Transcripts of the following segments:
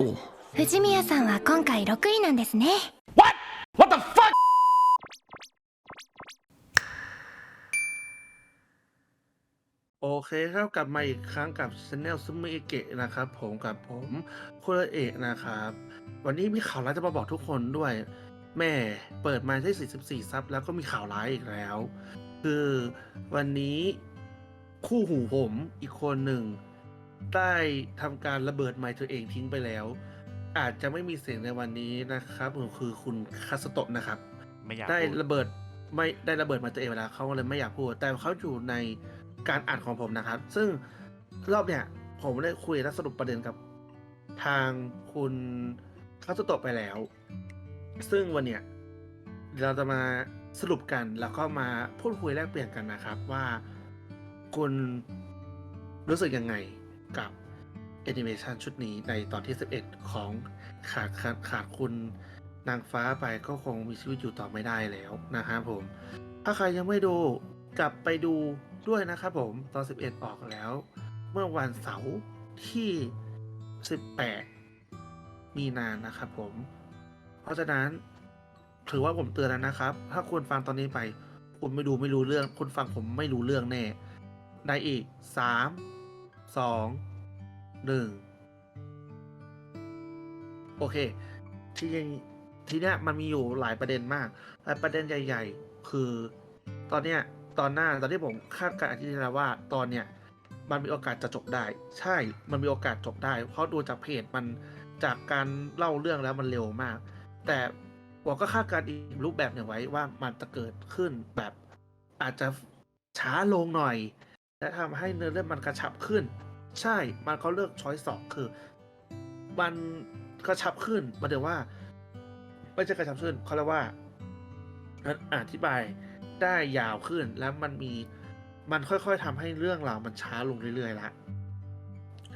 お藤宮さんは今回6位なんですね What What the fuck โอเคครับกลับมาอีกครั้งกับช anel ซึมิเกะนะครับ ผมกับผมคุณเอกนะครับ วันนี้มีข่าวร้ายจะมาบอกทุกคนด้วย แม่เปิดมาได้ 44 ซับแล้วก็มีข่าวร้ายอีกแล้ว คือวันนี้คู่หูผมอีกคนหนึ่ง ได้ทำการระเบิดไมค์ตัวเองทิ้งไปแล้ว อาจจะไม่มีเสียงในวันนี้นะครับคือคุณคาสโตะนะครับ ไม่อยากได้พูดระเบิดไม่ได้ระเบิดมาตัวเองไปแล้วเขาก็เลยไม่อยากพูด แต่เขาอยู่ในการอ่านของผมนะครับ ซึ่งรอบเนี้ยผมได้คุยและสรุปประเด็นกับ ทางคุณคาสโตะไปแล้ว ซึ่งวันเนี้ยเราจะมาสรุปกันแล้วก็มาพูดคุยแลกเปลี่ยนกันนะครับว่าคุณรู้สึกยังไง กับแอนิเมชันชุดนี้ในตอนที่ 11 ของขาดขาดขาดคุณนางฟ้าไปก็คงมีชีวิตอยู่ต่อไม่ได้แล้วนะครับผม ถ้าใครยังไม่ดูกลับไปดูด้วยนะครับผมตอน 11 ออกแล้ว เมื่อวันเสาร์ที่ 18 มีนานะครับผม เพราะฉะนั้นถือว่าผมเตือนแล้วนะครับ ถ้าคุณฟังตอนนี้ไป คุณไม่ดูไม่รู้เรื่อง คุณฟังผมไม่รู้เรื่องแน่ ได้อีกสาม สองหนึ่งโอเค ที่ยังทีเนี้ยมันมีอยู่หลายประเด็นมากแต่ประเด็นใหญ่ ๆ คือ ตอนเนี้ย ตอนหน้าตอนที่ผมคาดการณ์อาทิตย์ที่แล้วว่า ตอนเนี้ยมันมีโอกาสจะจบได้ ใช่ มันมีโอกาสจบได้ เพราะดูจากเพจมันจากการเล่าเรื่องแล้วมันเร็วมาก แต่ผมก็คาดการณ์อีกรูปแบบหนึ่งไว้ว่ามันจะเกิดขึ้นแบบอาจจะช้าลงหน่อย และทำให้เนื้อเรื่องมันกระชับขึ้น ใช่ มันเขาเลือกช้อยสองคือ มันกระชับขึ้นมายถึงว่า ไม่ใช่กระชับขึ้นเขาเรียกว่ามันอธิบายได้ยาวขึ้นแล้วมันมีมันค่อยๆทำให้เรื่องราวมันช้าลงเรื่อยๆละ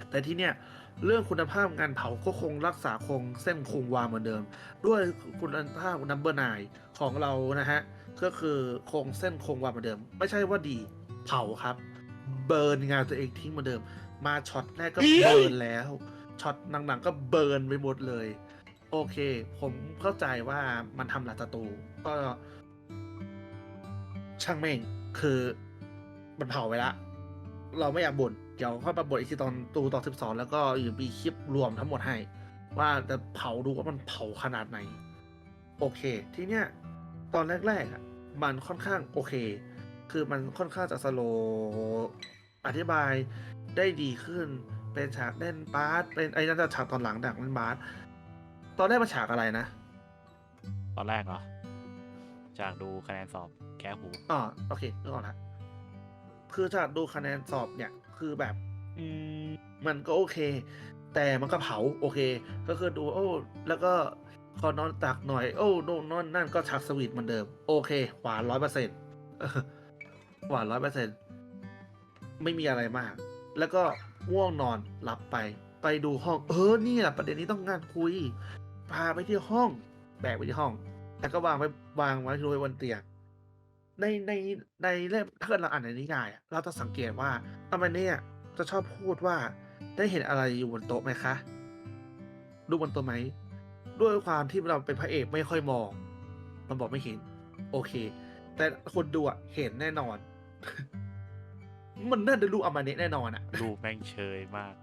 แต่ที่เนี้ยเรื่องคุณภาพงานเผาก็คงรักษาคงเส้นคงวาเหมือนเดิม ด้วยคุณภาพนัมเบอร์นายของเรานะฮะก็คือคงเส้นคงวาเหมือนเดิม ไม่ใช่ว่าดีเผาครับ เบิร์นงานตัวเองทิ้งเหมือนเดิม มาช็อตแรกก็เบิร์นแล้วช็อตหนังๆก็เบิร์นไปหมดเลย โอเค ผมเข้าใจว่ามันทำหลายศัตรูก็ ช่างแม่งคือมันเผาไปละ เราไม่อยากบ่นเดี๋ยวค่อยมาบ่นอีกทีตอนตูตอนสิบสองแล้วก็อยู่มีคลิปรวมทั้งหมดให้ ว่าจะเผาดูว่ามันเผาขนาดไหน โอเค ทีเนี้ยตอนแรกๆอะมันค่อนข้างโอเค คือมันค่อนข้างจะสโลว์อธิบาย ได้ดีขึ้น เป็นฉากเล่นบาสเป็นไอ้นั่นจะฉากตอนหลังดักเล่นบาสตอนแรกมันฉากอะไรนะ ตอนแรกเหรอจากดูคะแนนสอบแค่หูอ๋อโอเคนึกออกแล้วคือจากดูคะแนนสอบเนี่ย คือแบบ อืมมันก็โอเค แต่มันก็เผาโอเค ก็คือดูโอ้ แล้วก็ขอนอนตักหน่อย โอ้โน่นนอนนั่นก็ชักสวีทเหมือนเดิม โอเค หวานร้อยเปอร์เซ็นต์หวานร้อยเปอร์เซ็นต์ไม่มีอะไรมาก แล้วก็ง่วงนอนหลับไป ไปดูห้อง เออนี่แหละประเด็นนี้ต้องงานคุย พาไปที่ห้อง แบกไปที่ห้อง แล้วก็วางไว้วางไว้ไว้บนเตียงในในในเล่มถ้าเกิดเราอ่านในนิยายเราจะสังเกตว่าอามันเนี่ยจะชอบพูดว่า ได้เห็นอะไรอยู่บนโต๊ะไหมคะ ดูบนโต๊ะไหม ด้วยความที่เราเป็นพระเอกไม่ค่อยมอง มันบอกไม่เห็น โอเค แต่คนดูอะเห็นแน่นอน มันน่าจะลูกอามาเนะแน่นอนอะรูปแม่งเชยมาก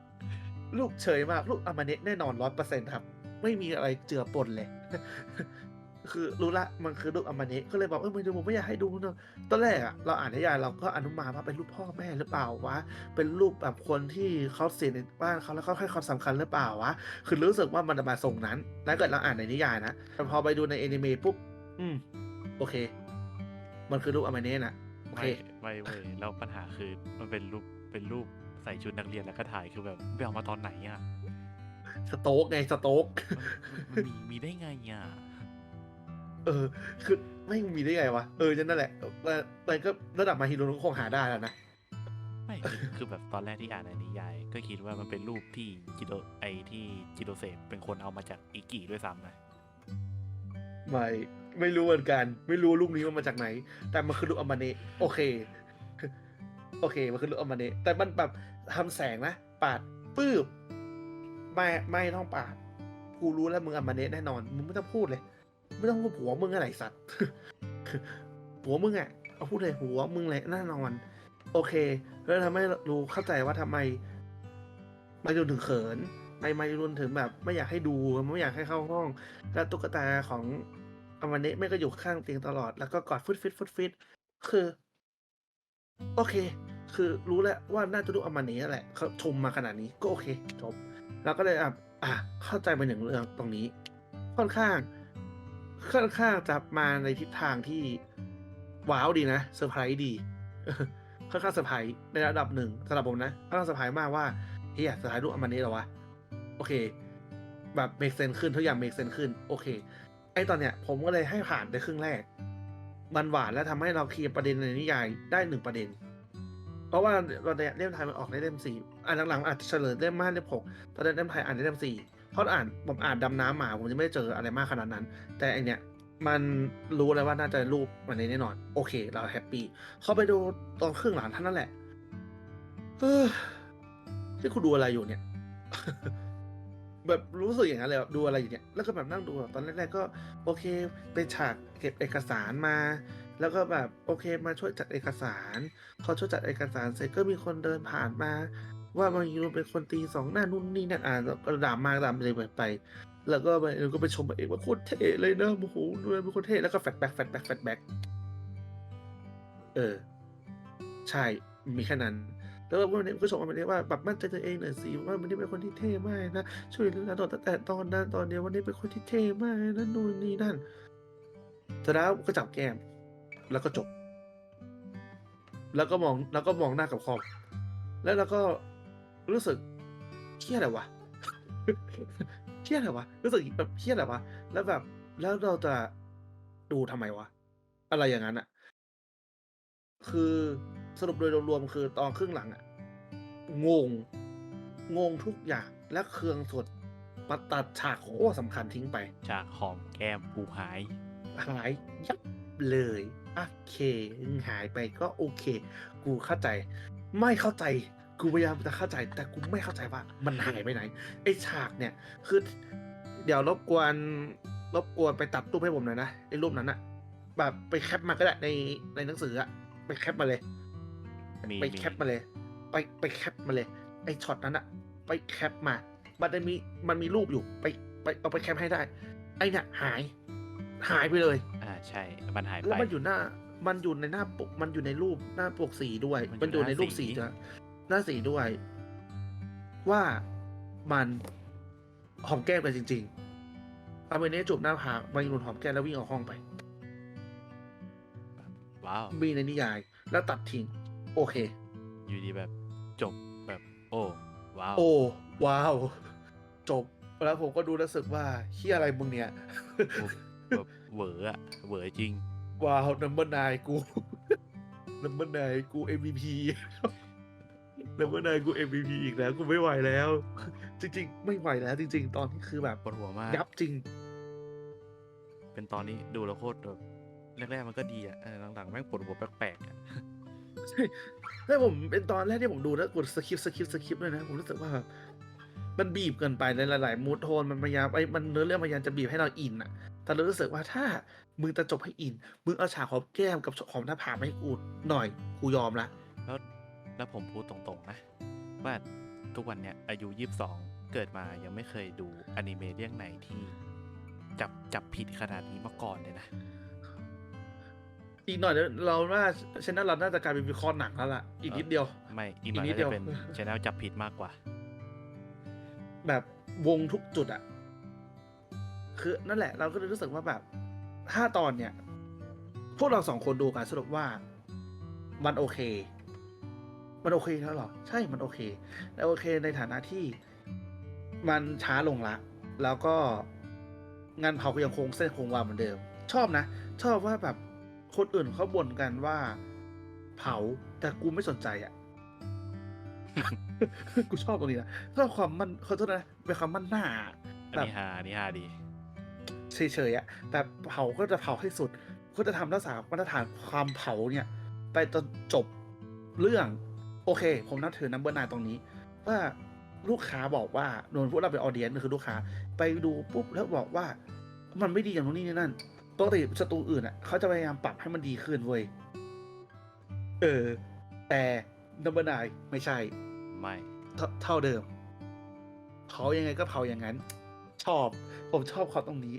ลูกเฉยมาก ลูกอามาเนะแน่นอนร้อยเปอร์เซ็นครับ ไม่มีอะไรเจือปนเลย คือรู้ละมันคือลูกอามาเนะก็เลยบอกเออไม่ดูผมไม่อยากให้ดูเนอะตอนแรกอะเราอ่านนิยายเราก็อนุมานว่าเป็นรูปพ่อแม่หรือเปล่าวะเป็นรูปแบบคนที่เขาเสียในบ้านเขาแล้วเขาให้ความสำคัญหรือเปล่าวะคือรู้สึกว่ามันจะมาส่งนั้นแล้วเกิดเราอ่านในนิยายนะแต่พอไปดูในแอนิเมะปุ๊บอืมโอเค มันคือรูปอามาเนะน่ะ โอเค ไม่ไม่เว้ยแล้วปัญหาคือมันเป็นรูปเป็นรูปใส่ชุดนักเรียนแล้วก็ถ่ายคือแบบไปเอามาตอนไหนอะสโต๊กไงสโต๊กมันมันมีมีได้ไงอะเออ คือไม่มีได้ไงวะเออนั่นแหละแต่แต่ก็ระดับมาฮิโร่คงหาได้แล้วนะไม่คือคือแบบตอนแรกที่อ่านในนิยาย ก็คิดว่ามันเป็นรูปที่จิโดไอที่จิโดเซฟเป็นคนเอามาจากอิกิด้วยซ้ำนะไม่ ไม่รู้เหมือนกัน ไม่รู้ลูกนี้มันมาจากไหน แต่มันคือลูกอมเนะโอเค โอเค มันคือลูกอมเนะแต่มันแบบทำแสงนะ ปาดปื้บไม่ไม่ต้องปาดกูรู้แล้วมึงอมาเนะแน่นอน มึงไม่ต้องพูดเลย ไม่ต้องพูดผัวมึงอะไรสัตว์ผัวมึงอะเอาพูดเลยหัวมึงเลยแน่นอน โอเค แล้วทำให้รู้เข้าใจว่าทำไมมายุนถึงเขินไม่มายุนถึงแบบ ไม่อยากให้ดูไม่อยากให้เข้าห้อง แล้วตุ๊กตาของ อามาเนะไม่ก็อยู่ข้างเตียงตลอดแล้วก็กอดฟุตฟิตฟุตฟิตคือ โอเค คือรู้แล้วว่าน่าจะดูอามาเนะแหละเขาชมมาขนาดนี้ก็โอเคจบ แล้วก็เลยอะอะเข้าใจไปหนึ่งเรื่องตรงนี้ ค่อนข้าง ค่อนข้างจะมาในทิศทางที่ว้าวดีนะเซอร์ไพรส์ดีค่อนข้างเซอร์ไพรส์ในระดับหนึ่งสำหรับผมนะค่อนข้างเซอร์ไพรส์มากว่าเฮียสุดท้ายรูปอามานะเหรอวะโอเค แบบเมกเซนขึ้นทุกอย่างเมกเซนขึ้น โอเค ไอตอนเนี้ยผมก็เลยให้ผ่านไปครึ่งแรก มันหวานและทำให้เราเคลียร์ประเด็นในนิยายได้หนึ่งประเด็น เพราะว่าตอนเนี้ยเล่มไทยมันออกในเล่มสี่อ่านหลังๆอาจจะเฉลยเล่มห้าเล่มหกตอนเล่มไทยอ่านในเล่มสี่เพราะอ่านผมอ่านดำน้ำหมาผมจะไม่ได้เจออะไรมากขนาดนั้น แต่อันเนี้ยมันรู้เลยว่าน่าจะรูปมันนี้แน่นอน โอเค เราแฮปปี้เข้าไปดูตอนครึ่งหลังท่านั้นแหละเฮ้ยที่คุณดูอะไรอยู่เนี่ย แบบรู้สึกอย่างนั้นเลยแบบดูอะไรอยู่เนี่ยแล้วก็แบบนั่งดูตอนแรกๆก็โอเคเป็นฉากเก็บเอกสารมา แล้วก็แบบโอเคมาช่วยจัดเอกสารพอช่วยจัดเอกสารเสร็จก็มีคนเดินผ่านมา ว่ามันยูเป็นคนตีสองหน้านู่นนี่นั่นอ่านก็ด่ามาด่าเลยไป แล้วก็ไปก็ไปชมเองว่าโคตรเท่เลยนะโอ้โหดูเป็นคนเท่แล้วก็แฟดแบ็กแฟดแบ็กแฟดแบ็กเออ ใช่มีแค่นั้น แล้วก็วันนี้ก็ชมมาวันนี้ว่าแบบมั่นใจตัวเองหน่อยสิว่าวันนี้เป็นคนที่เท่มากนะช่วยเหลือตอนตั้งแต่ตอนนั้นตอนเดียววันนี้เป็นคนที่เท่มากนั่นนู่นนี่นั่นเสร็จแล้วก็จับแก้ม แล้วก็จบ แล้วก็มองแล้วก็มองหน้ากับคอมแล้วเราก็รู้สึกเครียดอะไรวะเครียดอะไรวะรู้สึกแบบเครียดอะไรวะแล้วแบบแล้วเราจะดูทำไมวะ อะไรอย่างนั้นอะคือ สรุปโดยรวมๆคือตอนครึ่งหลังอะงง งงทุกอย่างและเครืองสดมาตัดฉากโคตรสำคัญทิ้งไปจากหอมแก้มกูหาย หายยับเลยโอเคหายไปก็โอเค กูเข้าใจ ไม่เข้าใจ กูพยายามจะเข้าใจ แต่กูไม่เข้าใจว่ามันหายไปไหนไอฉากเนี่ย คือ เดี๋ยวรบกวนรบกวนไปตัดรูปให้ผมหน่อยนะไอรูปนั้นอะแบบไปแคปมาก็ได้ในในหนังสืออะไปแคปมาเลย มีไปแคปมาเลย ไปไปแคปมาเลย ไอช็อตนั้นอะไปแคปมา มันจะมีมันมีรูปอยู่ไปไปเอาไปแคปให้ได้ ไอเนี่ยหาย หายไปเลย อ่าใช่ มันหายไปแล้วมันอยู่หน้า มันอยู่ในหน้าปก มันอยู่ในรูปหน้าปกสีด้วย มันมันออยู่ยู่หในน้ารูปสีสีด้วยหน้าสีด้วย ว่ามันหอมแก้มกันจริง ๆ เอาไปเนี้จูบหน้าผากมายุนหอมแก้มแล้ววิ่งออกห้องไป ว้าว มีในนิยาย แล้วตัดทิ้ง โอเค อยู่ดีแบบจบแบบ โอ้ว้าวโอ้ว้าว จบแล้วผมก็ดูรู้สึกว่าเฮียอะไรมึงเนี่ย แบบเหวออะเหวอจริง ว้าวนัมเบอร์นายกูนัมเบอร์นายกู MVP นัมเบอร์นายกู MVP อีกแล้ว กูไม่ไหวแล้ว จริง ๆ ไม่ไหวแล้ว จริง ๆ ตอนนี้คือแบบปวดหัวมากยับจริง เป็นตอนนี้ดูแล้วโคตรแบบแรกๆมันก็ดีอะเออหลังๆแม่งปวดหัวแปลกๆ ใช่ผมเป็นตอนแรกที่ผมดูแล้วกดสคริปต์สคริปต์สคริปต์เลยนะ ผมรู้สึกว่าแบบมันบีบเกินไปในหลายๆมูทโทนมันพยายามไอ้มันเนื้อเรื่องพยายามจะบีบให้เราอินอะแต่เรารู้สึกว่าถ้ามึงจะจบให้อินมึงเอาฉากหอมแก้มกับหอมหน้าผากมาให้กูหน่อยกูยอมละแล้วแล้วผมพูดตรงๆนะ ว่าทุกวันเนี้ยอายุยี่สิบสองเกิดมายังไม่เคยดูอนิเมะเรื่องไหนที่จับจับผิดขนาดนี้มาก่อนเลยนะ อีกหน่อยเดี๋ยวเราว่าชแนลเราน่าจะกลายเป็นวิเคราะห์หนังแล้วล่ะ อีกนิดเดียว ไม่อีกหน่อยอีกนิดก็เดีจะยวเป็นชแนลจับผิดมากกว่า แบบวงทุกจุดอะคือนั่นแหละ เราก็เลยรู้สึกว่าแบบถ้าตอนเนี่ย พวกเราสองคนดูกันสรุปว่ามันโอเค มันโอเคแล้วเหรอ ใช่มันโอเค แล้วโอเคในฐานะที่มันช้าลงละ แล้วก็งานเผาก็ยังคงเส้นคงวาเหมือนเดิม ชอบนะ ชอบว่าแบบ คนอื่นเขาบ่นกันว่า เผาแต่กูไม่สนใจอะกูชอบตรงนี้นะชอบความมันขอโทษนะเป็นความมั่นหน้าอันแบบนี้ฮาอันนี้ฮาดีเฉยๆอะแต่เผาก็จะเผาให้สุด ก็จะทำรักษามาตรฐานความเผาเนี่ย ไปจนจบเรื่อง โอเค ผมนับถือนัมเบอร์นายตรงนี้ ว่าลูกค้าบอกว่าโดนพวกเราเป็นออเดียนคือลูกค้า ไปดูปุ๊บแล้วบอกว่า มันไม่ดีอย่างนู้นนี่นั่น ปกติสตูอื่นอะเขาจะพยายามปรับให้มันดีขึ้นเว้ย เออ แต่นัมเบอร์นายไม่ใช่ ไม่เท่าเท่าเดิมเผายังไงก็เผาอย่างนั้น ชอบ ผมชอบเขาตรงนี้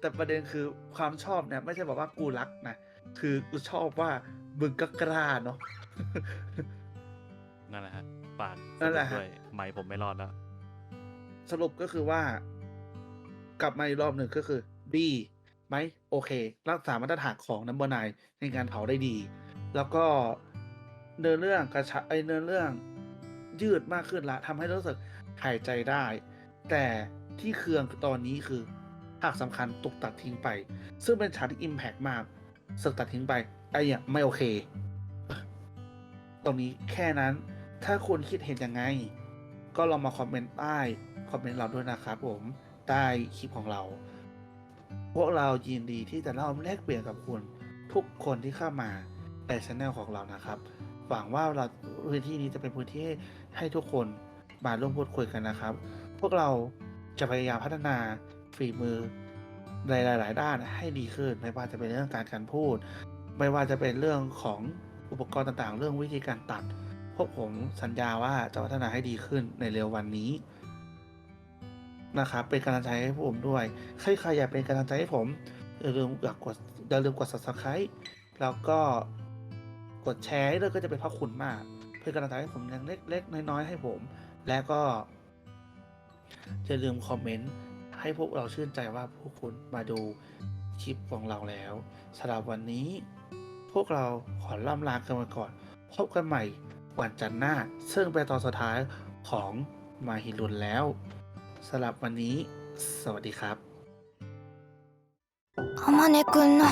แต่ประเด็นคือความชอบเนี่ย ไม่ใช่บอกว่ากูรักนะ คือกูชอบว่ามึงก็กล้าเนาะ นั่นแหละฮะปากนั่นแหละสฮะ ด้วยไม่ผมไม่รอดแล้ว สรุปก็คือว่า กลับมาอีกรอบหนึ่งก็คือดี ไหมโอเค รักษามาตรฐานของนัมเบอร์นในการเผาได้ดี แล้วก็เนื้อเรื่องกระชับไอเนื้อเรื่องยืดมากขึ้นละทำให้รู้สึกหายใจได้ แต่ที่เคืองตอนนี้คือฉากสำคัญถูกตัดทิ้งไป ซึ่งเป็นฉากที่อิมแพกมากสึกตัดทิ้งไปไอ้อย่างไม่โอเค ตรงนี้แค่นั้น ถ้าคุณคิดเห็นยังไง ก็ลองมาคอมเมนต์ใต้คอมเมนต์เราด้วยนะครับผมใต้คลิปของเรา พวกเรายินดีที่จะเล่าแลกเปลี่ยนกับคุณทุกคนที่เข้ามาในช anel ของเรานะครับ หวังว่าเราพื้นที่นี้จะเป็นพื้นที่ให้ทุกคนมาร่วมพูดคุยกันนะครับ พวกเราจะพยายามพัฒนาฝีมือในหลาย ๆ ด้านให้ดีขึ้น ไม่ว่าจะเป็นเรื่องการการพูด ไม่ว่าจะเป็นเรื่องของอุปกรณ์ต่าง ๆ เรื่องวิธีการตัด พวกผมสัญญาว่าจะพัฒนาให้ดีขึ้นในเร็ววันนี้ นะครับเป็นกำลังใจให้ผมด้วย ใครใครอยากเป็นกำลังใจให้ผมอย่าลืมอยากกดอย่าลืมกด subscribe แล้วก็กดแชร์ให้ด้วยก็จะเป็นพระคุณมาก เพื่อกำลังใจให้ผมอย่างเล็กๆน้อยๆให้ผม และก็อย่าลืมคอมเมนต์ให้พวกเราชื่นใจว่าพวกคุณมาดูคลิปของเราแล้วสำหรับวันนี้ พวกเราขอล่ำลากันไปก่อน พบกันใหม่วันจันทร์หน้า ซึ่งเป็นตอนสุดท้ายของมาฮิรุนแล้ว สำหรับวันนี้ สวัสดีครับ あまねくんの